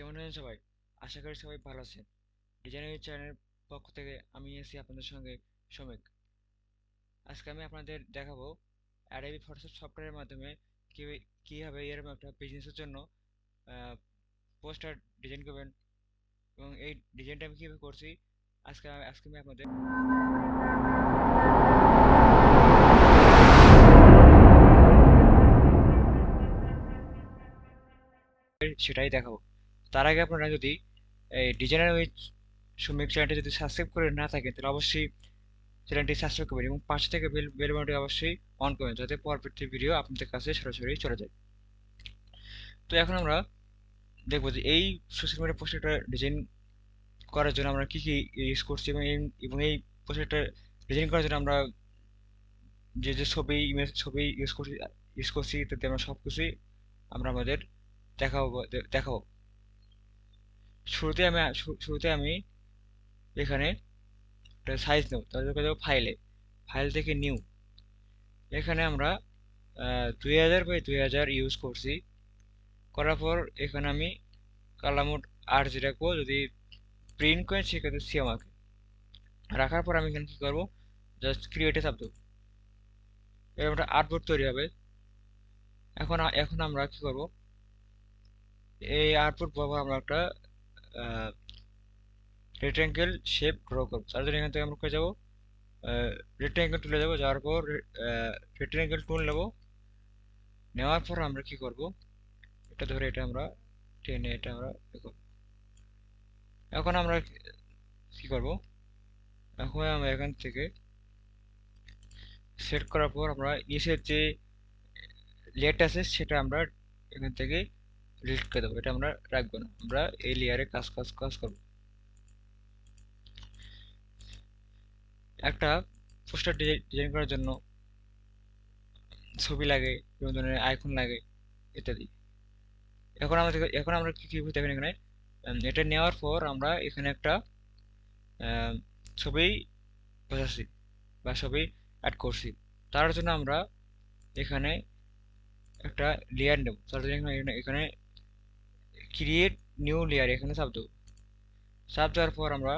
কেমন আছেন সবাই? আশা করি সবাই ভালো আছেন। ডিজাইনার চ্যানেলের পক্ষ থেকে আমি এসেছি আপনাদের সঙ্গে শ্রমিক আজকে আমি আপনাদের দেখাবো অ্যাডাবি ফটোশপ সফটওয়্যারের মাধ্যমে কীভাবে এরকম একটা বিজনেসের জন্য পোস্টার ডিজাইন করবেন এবং এই ডিজাইনটা আমি কীভাবে করছি, আজকে আজকে আমি আপনাদের সেটাই দেখাবো। তার আগে আপনারা যদি এই ডিজাইনার উইথ শ্রমিক চ্যানেলটি যদি সাবস্ক্রাইব করে না থাকেন, তাহলে অবশ্যই চ্যানেলটি সাবস্ক্রাইব করবেন এবং পাশে থেকে বেল বেল বাটনটি অবশ্যই অন করবেন যাতে পরবর্তী ভিডিও আপনাদের কাছে সরাসরি চলে যায়। তো এখন আমরা দেখব যে এই সোশ্যাল মিডিয়া পোস্টারটা ডিজাইন করার জন্য আমরা কী কী ইউজ করছি এবং এই এবং এই পোস্টারটা ডিজাইন করার জন্য আমরা যে যে ছবি ইমেজ ছবি ইউজ করছি ইউজ করছি তাতে আমরা সব কিছুই আমরা আমাদের দেখাবো দেখাবো। শুরুতে আমি শুরুতে আমি এখানে সাইজ নেব। তাহলে ফাইলে ফাইল থেকে নিউ এখানে আমরা দুই হাজার বাই দুই হাজার ইউজ করছি। করার পর এখানে আমি কালামোড আর যে রাখব। যদি প্রিন্ট করেন সেক্ষেত্রে সি আমাকে রাখার পর আমি এখানে কী করব? জাস্ট ক্রিয়েটে চাপ দেবো এরকম একটা আর্টবোর্ড তৈরি হবে। এখন এখন আমরা কী করব? এই আর্টবোর্ড ব্যবহার আমরা একটা রেক্ট্যাঙ্গেল শেপ ড্র করব। তার জন্য এখান থেকে আমরা যাব? রেক্ট্যাঙ্গেল টুলে যাব। যাওয়ার পর রেক্ট্যাঙ্গেল টুল নেব। নেওয়ার পর আমরা কি করব? এটা ধরে এটা আমরা টেনে এটা আমরা এখন আমরা কি করব? এখন আমরা এখান থেকে সেট করার পর আমরা ইসের যে লেট আছে, সেটা আমরা এখান থেকে ডিলিট করে দেবো, এটা আমরা রাখব না। আমরা এই লেয়ারে কাজ কাজ কাজ করব। একটা পোস্টার ডিজাইন করার জন্য ছবি লাগে, বিভিন্ন ধরনের আইকন লাগে, ইত্যাদি। এখন আমাদের, এখন আমরা কি কি দেখেন এখানে? এটা নেওয়ার পর আমরা এখানে একটা ছবি বসাচ্ছি বা ছবি অ্যাড করছি। তার জন্য আমরা এখানে একটা লেয়ার নেব। তার জন্য এখানে এখানে ক্রিয়েট নিউ লেয়ার এখানে চাপ দেবো। চাপ দেওয়ার পর আমরা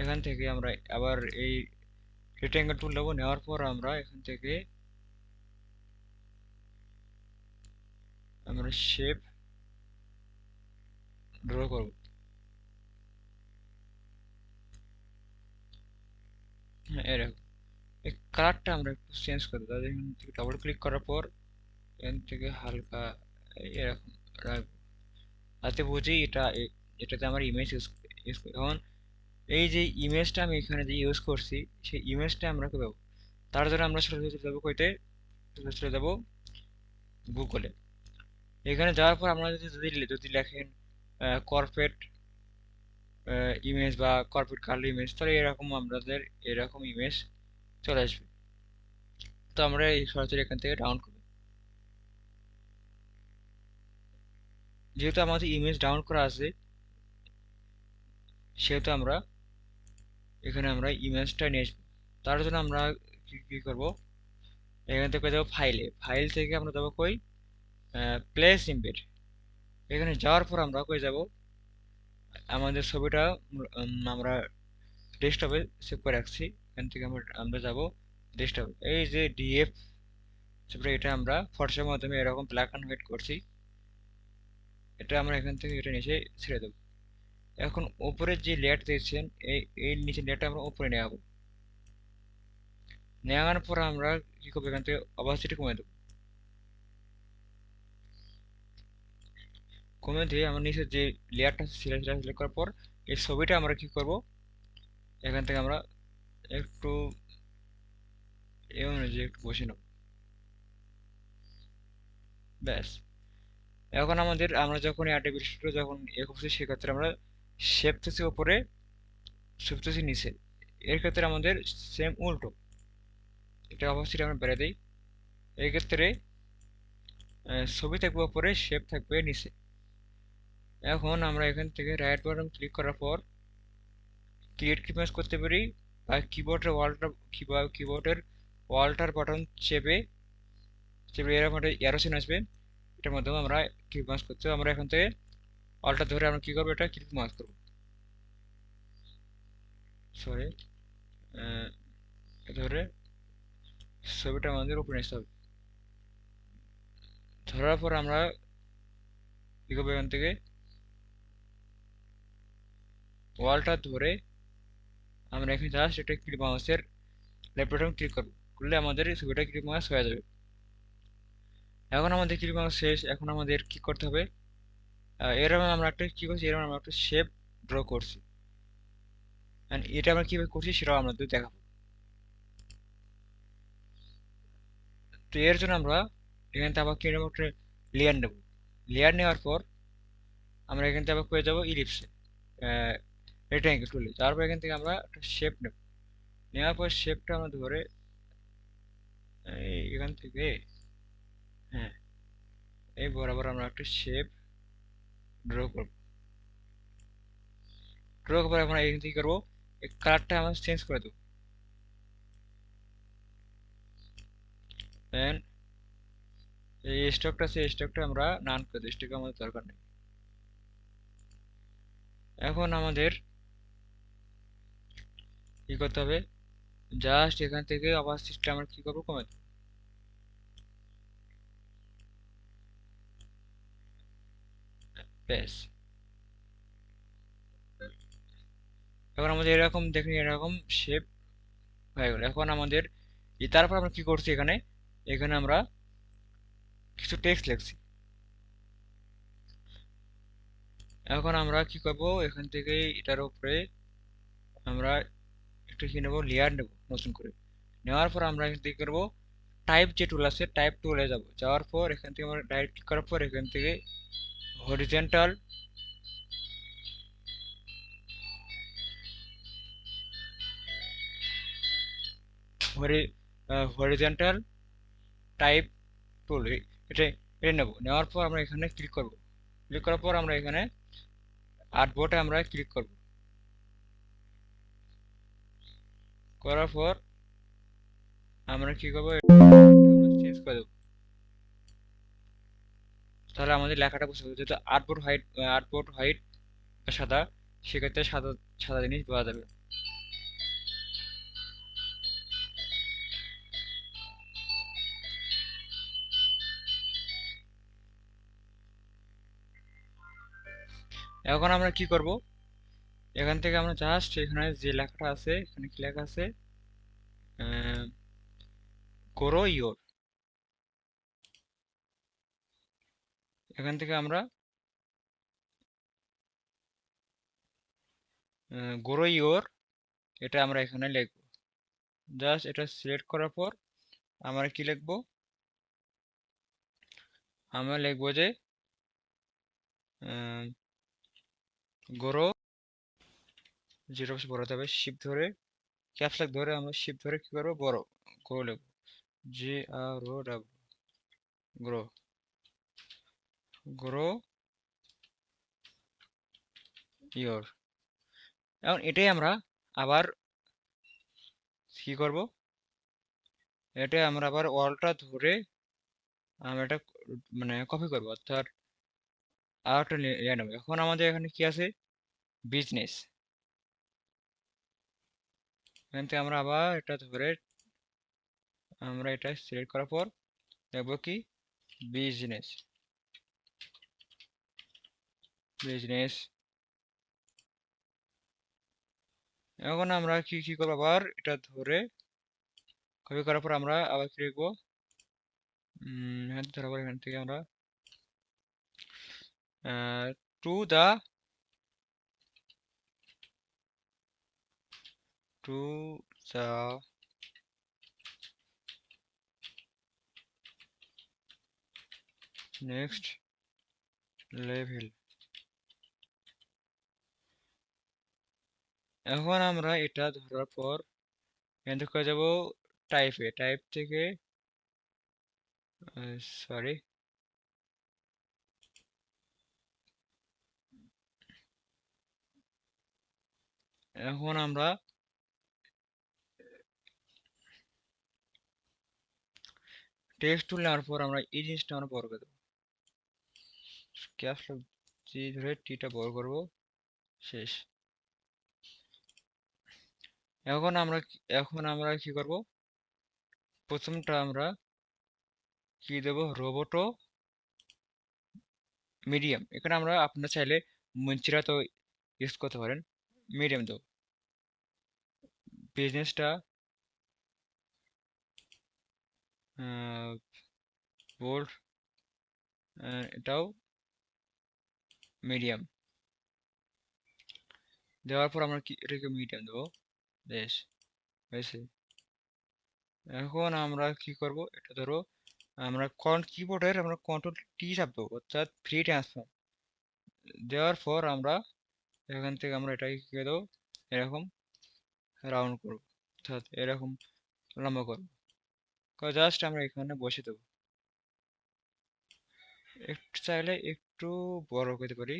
এখান থেকে আমরা আবার এই রেক্টেঙ্গেল টুল নেব নেওয়ার পর আমরা এখান থেকে আমরা শেপ ড্র করব। হ্যাঁ এরকম এই কালারটা আমরা একটু চেঞ্জ করব। তাহলে এখান থেকে ডবল ক্লিক করার পর এখান থেকে হালকা এরকম রাখব তাতে বুঝি এটা এটাতে আমার ইমেজ ইউজ এখন এই যে ইমেজটা আমি এখানে যে ইউজ করছি, সেই ইমেজটা আমরা কী পাবো তার জন্য আমরা সরাসরি চলে যাব কইতে চলে যাব গুগলে এখানে যাওয়ার পর আমরা যদি যদি যদি লেখেন কর্পোরেট ইমেজ বা কর্পোরেট কালার ইমেজ তাহলে এরকম আমাদের এরকম ইমেজ চলে আসবে। তো আমরা এই সরাসরি এখান থেকে ডাউন যেহেতু আমাদের ইমেজ ডাউন করা আছে, সেহেতু আমরা এখানে আমরা ইমেজটা নিয়ে তার জন্য আমরা কি করব? এখান থেকে যাব ফাইলে ফাইল থেকে আমরা যাব কই? প্লেস ইমবেড এখানে যাওয়ার পর আমরা কই যাব? আমাদের ছবিটা আমরা ডেস্কটপে সেভ করে রাখছি। এখান থেকে আমরা আমরা যাব ডেস্কটপে এই যে ডিএফ তারপরে এটা আমরা ফটোশপের মাধ্যমে এরকম ব্ল্যাক অ্যান্ড হোয়াইট করছি। এটা আমরা এখান থেকে এটা নিচে ছেড়ে দেবো। এখন উপরের যে লেয়ার দিয়েছেন এই এই নিচে লেয়ারটা আমরা উপরে নেওয়া নেওয়ার পর আমরা কি করব এখান থেকে অবাসিটি কমে দেবো। কমে দিয়ে আমরা নিচে যে লেয়ারটা সিলেক্ট সিলেক্ট করার পর এই ছবিটা আমরা কি করব, এখান থেকে আমরা একটু এমন যে একটু বসে নেব। ব্যাস। এখন আমাদের, আমরা যখন আর্টিফিশিয়াল যখন এ করছি, সেক্ষেত্রে আমরা শেপতেছি ওপরে শেপতেছি নিচে। এর ক্ষেত্রে আমাদের সেম উল্টো। এটা অবশ্যই আমরা বেড়ে দিই। এক্ষেত্রে ছবি থাকবে ওপরে শেপ থাকবে নিচে। এখন আমরা এখান থেকে রাইট বাটন ক্লিক করার পর ক্রিয়েট কিপাস করতে পারি বা কিবোর্ডের ওয়ালটা কিবা কিবোর্ডের ওয়ালটার বাটন চেপে চেপে এরকম একটা অ্যারোসিন আসবে। এটার মাধ্যমে আমরা কিপাস করতে, আমরা এখান থেকে অলটা ধরে আমরা কি করব? এটা ক্লিক মার্ক করব। সরি ধরে ছবিটা আমাদের উপরে নিতে হবে। ধরার পর আমরা কি করব এখান থেকে? ওয়ালটা ধরে আমরা এখানে জাস্ট এটা ক্লিক মাউসের বাটন ক্লিক করব। করলে আমাদের ছবিটা ক্লিক মাউস হয়ে যাবে। এখন আমাদের ক্লিক শেষ? এখন আমাদের কি করতে হবে? এরকম আমরা একটা কি করছি? এরকম আমরা একটা শেপ ড্র করছি। এটা আমরা কীভাবে করছি সেটাও আমাদের দেখাবো। তো এর জন্য আমরা এখান থেকে আবার নেব একটা লেয়ার নেব? লেয়ার নেওয়ার পর আমরা এখান থেকে আবার করে যাব ইলিপসে রেক্টাঙ্গেল টুলে তারপর এখান থেকে আমরা একটা শেপ নেব। নেওয়ার পর শেপটা আমরা ধরে এখান থেকে হ্যাঁ। এই বরাবর আমরা একটা শেপ ড্র করব। ড্র করার আমরা এখান থেকে করব? এই কালারটা আমরা চেঞ্জ করে দেবো। দেন এই স্টকটা আছে স্টকটা আমরা নান করে দিই স্টক আমাদের দরকার নেই। এখন আমাদের কি করতে হবে? জাস্ট এখান থেকে আবার সিস্টেম আমরা কি করব? কমে দেবো। ব্যাস এখন আমাদের এরকম, দেখুন, এরকম শেপ হয়ে গেল। এখন আমাদের তারপর আমরা কি করছি এখানে? এখানে আমরা কিছু টেক্সট লিখছি। এখন আমরা কি করব? এখান থেকে এটার উপরে আমরা একটু কি নেব? লেয়ার নেব নতুন করে। নেওয়ার পর আমরা এখান থেকে করব? টাইপ যে টুল আছে টাইপ টুলে যাব। যাওয়ার পর এখান থেকে আমরা ডাইরেক্ট করার পর এখান থেকে হরিজেন্টাল হরিজেন্টাল টাইপ টুল এটা এটা নেব। নেওয়ার পর আমরা এখানে ক্লিক করব। ক্লিক করার পর আমরা এখানে আর্টবোর্ডে আমরা ক্লিক করব। করার পর আমরা কি করব? চেঞ্জ করে দেবো। তাহলে আমাদের লেখাটা বুঝতে হবে। যেহেতু আর্টবোর্ড হোয়াইট আর্টবোর্ড হোয়াইট সাদা, সেক্ষেত্রে সাদা সাদা জিনিস পাওয়া যাবে। এখন আমরা কি করব? এখান থেকে আমরা জাস্ট এখানে যে লেখাটা আছে, এখানে কি লেখা আছে? করো ইয়োর এখান থেকে আমরা গোরো ইয়োর এটা আমরা এখানে লিখব। জাস্ট এটা সিলেক্ট করার পর আমরা কি লিখব? আমরা লিখব যে গোরো জিরো বড় হবে শিপ ধরে ক্যাপসলাক ধরে আমরা শিপ ধরে কি করব? বড় গ্রো লিখব। G R O W grow. Grow your এখন এটাই আমরা আবার কি করব? এটা আমরা আবার ওয়ালটা ধরে আমরা এটা মানে কপি করব। অর্থাৎ আর একটা নিয়ে নেব। এখন আমাদের এখানে কি আছে? বিজনেস এখান থেকে আমরা আবার এটা ধরে আমরা এটা সিলেক্ট করার পর দেখব কি? বিজনেস বিজনেস এখন আমরা কি কি করব আবার এটা ধরে কপি করার পর আমরা আবার কি লিখব ধরার পর এখান থেকে আমরা to the to the next level এখন আমরা এটা ধরার পর এখান থেকে যাব টাইপে টাইপ থেকে সরি এখন আমরা টেক্সট টুল নেওয়ার পর আমরা এই জিনিসটা আমরা বড় করে দেবো। ক্যাপস ধরে টিটা বড় করব। শেষ। এখন আমরা এখন আমরা কি করব? প্রথমটা আমরা কি দেব? Roboto medium. এখানে আমরা আপনার চাইলে মঞ্চিরা তো ইউজ করতে পারেন। মিডিয়াম দেব। বিজনেসটা বোল্ড এটাও মিডিয়াম দেওয়ার পর আমরা কি, এটাকে মিডিয়াম দেবো। বেশ, হয়েছে। এখন আমরা কি করব? এটা ধরো, আমরা কিবোর্ডের আমরা কন্ট্রোল টি চাপ দেবো, অর্থাৎ ফ্রি ট্রান্সফর্ম দেওয়ার পর আমরা এখান থেকে আমরা এটাকে কি দেবো? এরকম রাউন্ড করব, অর্থাৎ এরকম লম্বা করব। জাস্ট আমরা এখানে বসে দেবো। একটু চাইলে একটু বড় করতে পারি।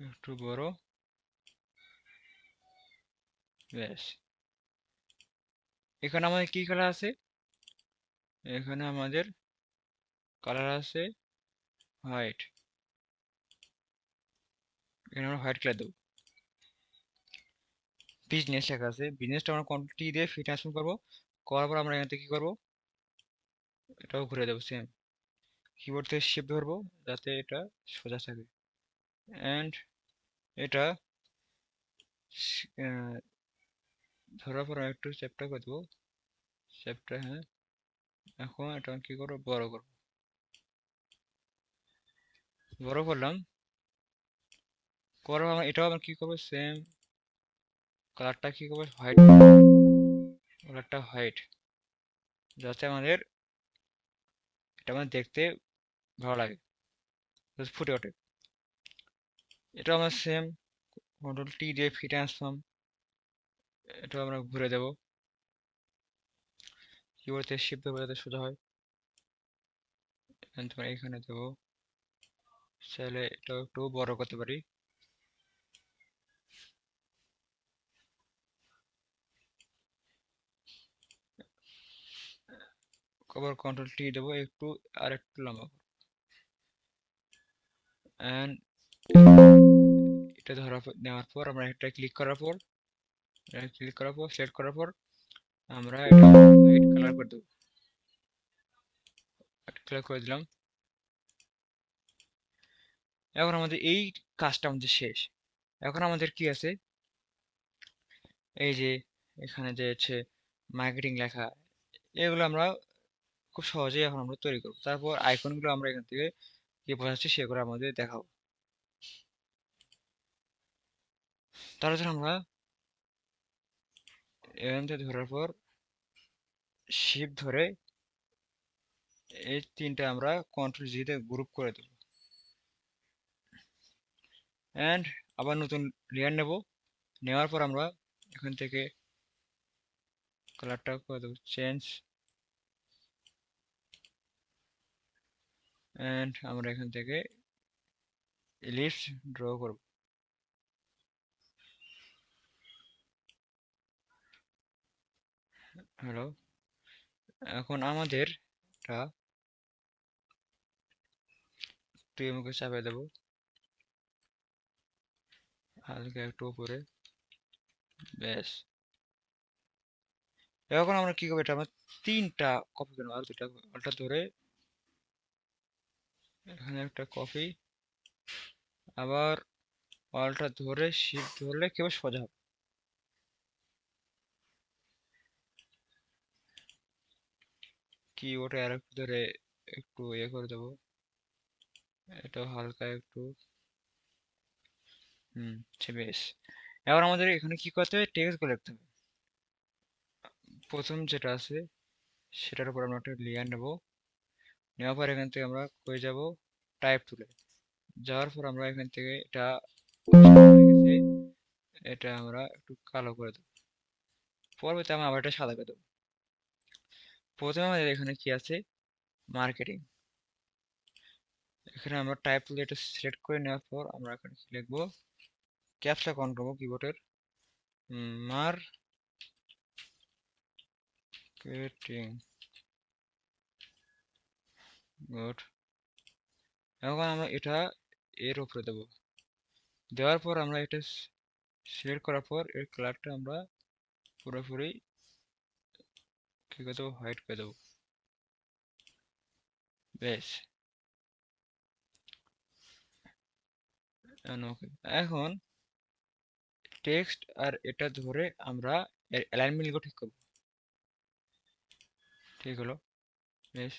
একটু বড়। ব্যাস এখানে আমাদের কি কালার আছে? এখানে আমাদের কালার আছে হোয়াইট এখানে আমরা হোয়াইট কালার দেবো। বিজনেস লেখা আছে। বিজনেসটা আমরা কন্ট্রোল টি দিয়ে ফ্রি ট্রান্সফর্ম করব। করার পর আমরা এখান থেকে কি করব? এটাও ঘুরে দেবো সেম কিবোর্ড থেকে শিফট ধরবো যাতে এটা সোজা থাকে। অ্যান্ড এটা ধরার পর একটু চ্যাপ্টার করে দেবো। চ্যাপ্টার হ্যাঁ? এখন এটা কি করব? বড় করব। বড় করলাম। করার আমরা এটাও আমরা কি করব? সেম কালারটা কি করব? হোয়াইট কালারটা হোয়াইট যাতে আমাদের, এটা আমাদের দেখতে ভালো লাগে। ফুটে ওঠে। এটা আমরা সেম কন্ট্রোল টি দিয়ে ফি ট্রান্সফর্ম এটা আমরা ঘুরে দেব। কিবোর্ড শিফট দেবো যাতে সোজা হয়। তোমার এখানে দেবো। চাইলে এটাও একটু বড় করতে পারি। কভার কন্ট্রোল টি দেবো, একটু আর একটু লম্বা অ্যান্ড এটা ধরা নেওয়ার পর আমরা এটা ক্লিক করার পর ক্লিক করার পর সিলেক্ট করার পর আমরা এটা হোয়াইট কালার করে দেবো। কালার করে দিলাম। এখন আমাদের এই কাজটা আমাদের শেষ। এখন আমাদের কি আছে? এই যে এখানে যে হচ্ছে মার্কেটিং লেখা, এগুলো আমরা খুব সহজেই এখন আমরা তৈরি করব। তারপর আইকনগুলো আমরা এখান থেকে কি বোঝাচ্ছি সেগুলো আমাদের দেখাবো। তারপর আমরা থেকে ধরার পর শিপ ধরে এই তিনটা আমরা কন্ট্রোল জিতে গ্রুপ করে দেবো। অ্যান্ড আবার নতুন লেয়ার নেব। নেওয়ার পর আমরা এখান থেকে কালারটা করে দেবো। চেঞ্জ অ্যান্ড আমরা এখান থেকে ইলিপস ড্র করব। হ্যালো এখন আমাদের এমকে চাপিয়ে দেবো। হালকা একটু উপরে ব্যাস। এখন আমরা কি করব? এটা তিনটা কপি করব আর দুটা আলটা ধরে এখানে একটা কপি আবার অলটা ধরে শিপ ধরলে কেবল সোজা হবে। কি ওটা আর একটু ধরে একটু ইয়ে করে দেবো। এটা হালকা একটু। হুম বেশ। এবার আমাদের এখানে কি করতে হবে? টেক্সটগুলো লিখতে হবে। প্রথম যেটা আছে, সেটার উপর আমরা একটা লেয়ার নেব। নেওয়ার পর এখান থেকে আমরা কই যাব? টাইপ তুলে যাওয়ার পর আমরা এখান থেকে এটা এটা আমরা একটু কালো করে দেবো। পরবর্তী আমরা আবার এটা সাদা করে দেবো। প্রথমে আমাদের এখানে কি আছে? মার্কেটিং এখানে আমরা টাইপ এটা সিলেক্ট করে নেওয়ার পর আমরা এখানে লিখব? ক্যাপসা অন করব কিবোর্ডের মার গুড এখন আমরা এটা এর উপরে দেব। দেওয়ার পর আমরা এটা সিলেক্ট করার পর এর কালারটা আমরা পুরোপুরি করে দেবো হোয়াইট করে দেবো। বেশ। এখন টেক্সট আর এটা ধরে আমরা এর অ্যালাইনমেন্ট ঠিক করব। ঠিক হলো, বেশ।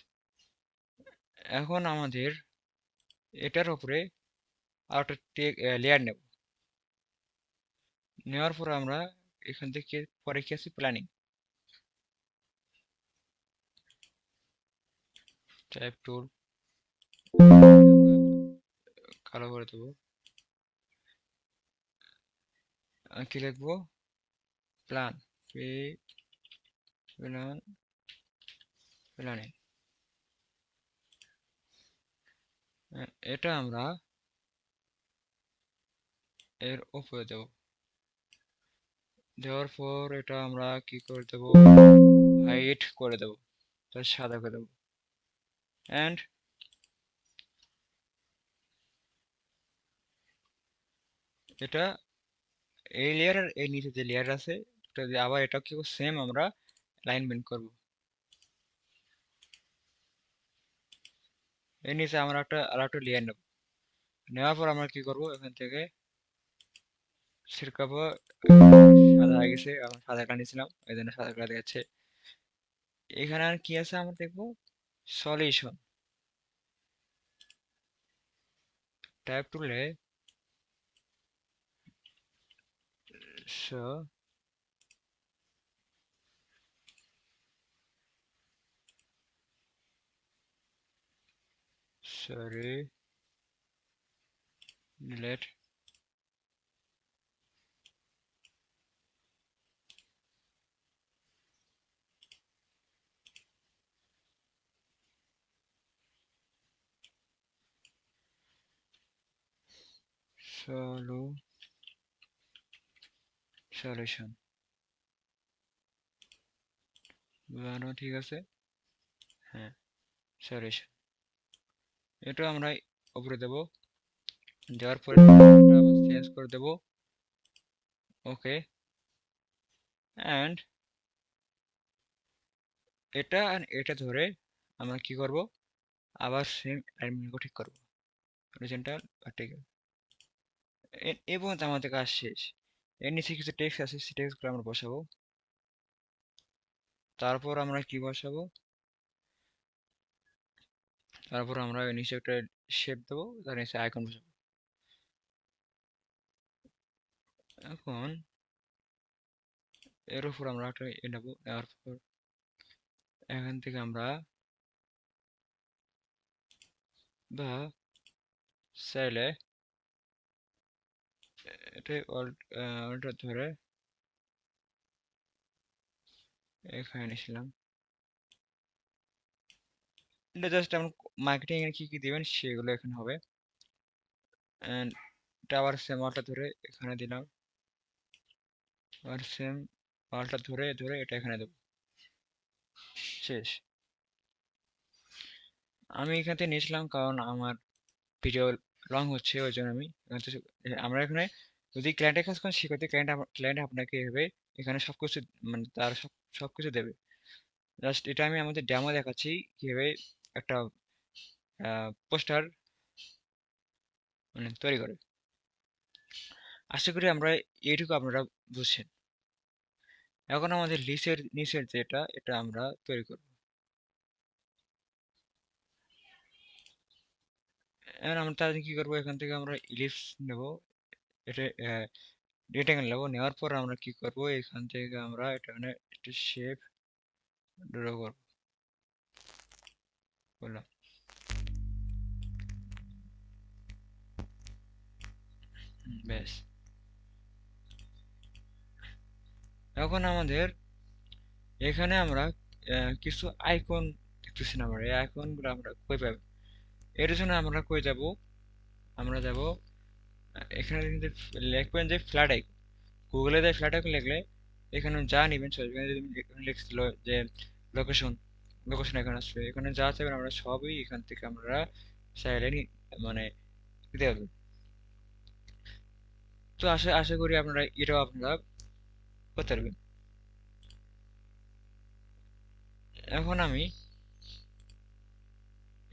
এখন আমাদের এটার উপরে আর একটা লেয়ার নেব। নেওয়ার পর আমরা এখান থেকে পরে কি আছে? প্ল্যানিং টাইপ টুল কালো করে দেবো। কি লিখব? প্ল্যান প্ল্যান প্ল্যানিং এটা আমরা এর উপরে দেব। দেওয়ার পর এটা আমরা কি করে দেব? হাইট করে দেব সাদা করে দেব। অ্যান্ড এটা এই লেয়ারের এই নিচে যে লেয়ার আছে, এটা আবার এটা কি সেম আমরা অ্যালাইনমেন্ট করব। এর নিচে আমরা একটা, আর একটা লেয়ার নেব। নেওয়ার পর আমরা কি করব? এখান থেকে ছিড়কাবো। সাদা হয়ে গেছে, আমরা সাদা কালার নিয়েছিলাম, এই জন্য সাদা কাটা দেখাচ্ছে। এখানে আর কি আছে আমরা দেখব? সলিউশন টাইপ টুলে so sorry delete solo solution বোঝানো ঠিক আছে? হ্যাঁ সলিউশন এটা আমরা উপরে দেব। দেওয়ার পরে চেঞ্জ করে দেব। ওকে অ্যান্ড এটা আর এটা ধরে আমরা কি করব? আবার সেম অ্যাডমিনকে ঠিক করব। হরিজন্টাল ভার্টিক্যাল এবং আমাদের কাজ শেষ। এর নিচে কিছু টেক্সট আছে, সেই টেক্সটগুলো আমরা বসাবো। তারপর আমরা কি বসাবো? তারপর আমরা নিচে একটা শেপ দেবো, তার নিচে আইকন বসাবো। এখন এর উপর আমরা একটা এ নেব, নেওয়ার পর এখান থেকে আমরা বা চাইলে এটা অল্টার ধরে এখানে নিয়েছিলাম। এটা জাস্ট আমরা মার্কেটিং এর কি কি দিবেন সেগুলো এখানে হবে। এন্ড আবার সেম ওয়ালটা ধরে এখানে দিলাম। আর সেম ওয়ালটা ধরে ধরে এটা এখানে দেব। শেষ। আমি এখান নিয়েছিলাম কারণ আমার ভিডিও লং হচ্ছে ওই জন্য আমি আমরা এখানে যদি ক্লায়েন্টের কাজ করেন সেক্ষেত্রে ক্লায়েন্ট ক্লায়েন্ট আপনাকে এভাবে এখানে সব কিছু মানে তার সব সব কিছু দেবে। জাস্ট এটা আমি আমাদের ডেমো দেখাচ্ছি কীভাবে একটা পোস্টার মানে তৈরি করে। আশা করি আমরা এইটুকু আপনারা বুঝছেন। এখন আমাদের লিসের নিচের যেটা, এটা আমরা তৈরি করব। এখন আমরা তাহলে কি করব? এখান থেকে আমরা ইলিপস নেব। এটা রেক্টেঙ্গেল নেব। নেওয়ার পর আমরা কি করব? এখান থেকে আমরা এটা একটা শেপ ড্র করব। বললাম। এখন আমাদের এখানে আমরা কিছু আইকন দেখতেছি না আমরা। এই আইকনগুলো আমরা কই পাবো? এর জন্য আমরা কই যাব? আমরা যাব, এখানে লিখবেন যে ফ্ল্যাট আইকন গুগলে যে ফ্ল্যাট আইকন লিখলে, এখানে যা নেবেন সেখানে লিখছিল যে লোকেশন লোকেশন এখানে আসবে। এখানে যা চাইবেন আমরা সবই এখান থেকে আমরা চাইলে মানে দিতে পারব। তো আশা আশা করি আপনারা এটাও আপনারা করতে পারবেন। এখন আমি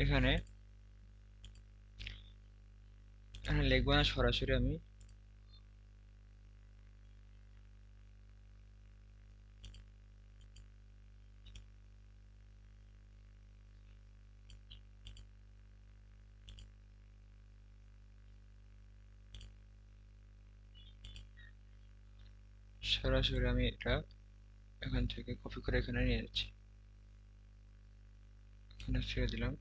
এখানে লিখব না, সরাসরি আমি। সরাসরি আমি এটা এখান থেকে কপি করে এখানে নিয়ে যাচ্ছি। এখানে ছেড়ে দিলাম।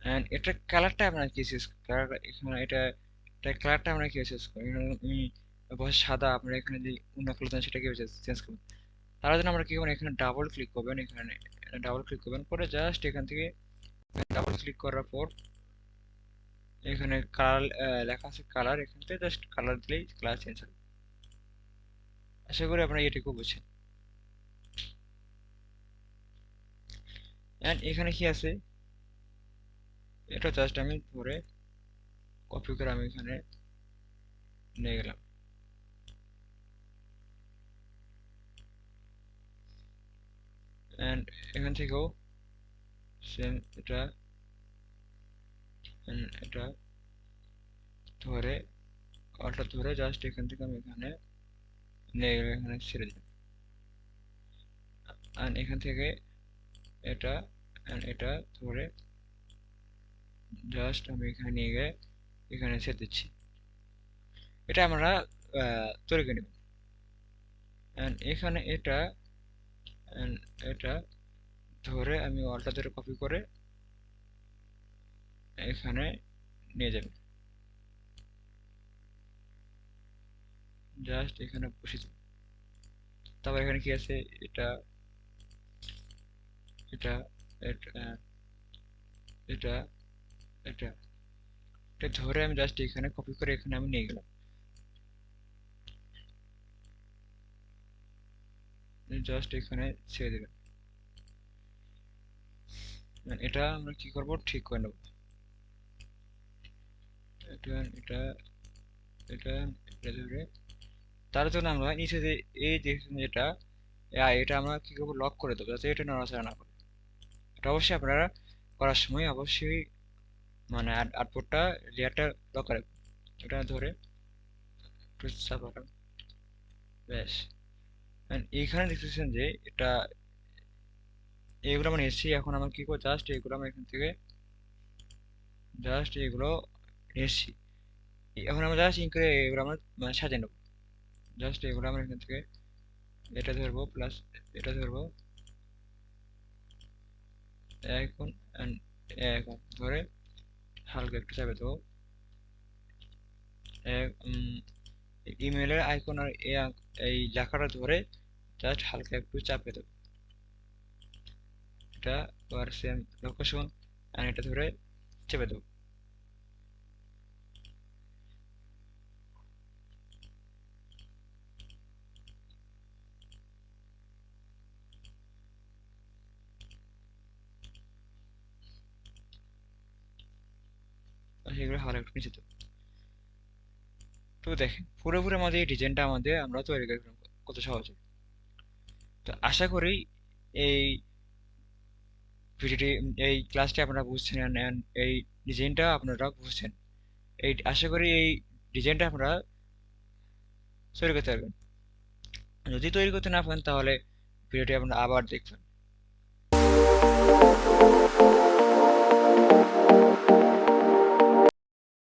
এন্ড এটার কালারটা আপনার কি চেঞ্জ কালার এখানে এটা এটা কালারটা আমরা কি চেঞ্জ করি আমি বসে সাদা, আপনারা এখানে যে অন্য কালার দেন সেটা কীভাবে চেঞ্জ করবেন? তার জন্য আমরা কি করবেন এখানে ডাবল ক্লিক করবেন, এখানে ডাবল ক্লিক করবেন, করে জাস্ট এখান থেকে ডাবল ক্লিক করার পর এখানে কালার লেখা আছে কালার এখান থেকে জাস্ট কালার দিলেই কালার চেঞ্জ হবে। আশা করি আপনারা এটুকু বুঝছেন। এখানে কি আছে? এটা জাস্ট আমি পরে কপি করে আমি এখানে নিয়ে গেলাম। এন্ড এখান থেকেও সেম এটা এটা ধরে অল্টা ধরে জাস্ট এখান থেকে আমি এখানে নিয়ে গেলাম, এখানে ছেড়ে দিলাম। আর এখান থেকে এটা, and এটা ধরে জাস্ট আমি এখানে নিয়ে গিয়ে এখানে ছেড়ে দিচ্ছি। এটা আমরা তৈরি করে নেব। এখানে এটা এটা ধরে আমি অলটা ধরে কপি করে এখানে নিয়ে যাবেন জাস্ট এখানে বসে দিন তারপর এখানে কি আছে? এটা এটা এটা এটা এটা এটা ধরে আমি জাস্ট এখানে কপি করে এখানে আমি নিয়ে গেলাম। জাস্ট এখানে ছেড়ে দেবেন এটা আমরা কি করব? ঠিক করে নেব। এটা এটা এটা এটা ধরে তার জন্য আমরা নিচে যে এই যেটা আহ, এটা আমরা কি করব? লক করে দেবো। যাতে এটা নড়াচড়া না করে। এটা অবশ্যই আপনারা করার সময় অবশ্যই মানে আটপোর্টটা লেয়ারটা লক। এটা ধরে একটু চাপালাম ব্যাস। এইখানে দেখতেছেন যে এটা এগুলো আমরা এসেছি এখন আমার কি করব জাস্ট এগুলো আমার এখান থেকে জাস্ট এগুলো এসেছি এখন আমরা জাস্ট ইন করে এগুলো আমরা মানে সাজিয়ে নেব। জাস্ট এগুলো আমরা এখান থেকে, এটা ধরবো প্লাস এটা ধরবো। এখন এখন ধরে হালকা একটু চাপে দেবো। ইমেলের আইকন আর এই লেখাটা ধরে জাস্ট হালকা একটু চাপে দেবো। এটা আবার সেম লোকেশন আর এটা ধরে চেপে দেবো। সেগুলো হালকা একটু নিচে তো দেখেন, পুরোপুরি আমাদের এই ডিজাইনটা আমাদের, আমরা তৈরি করে ফেলব কত সহজে। তো আশা করি এই ভিডিওটি, এই ক্লাসটি আপনারা বুঝছেন এই ডিজাইনটা আপনারা বুঝছেন। এই, আশা করি এই ডিজাইনটা আপনারা তৈরি করতে পারবেন। যদি তৈরি করতে না পারেন, তাহলে ভিডিওটি আপনারা আবার দেখবেন।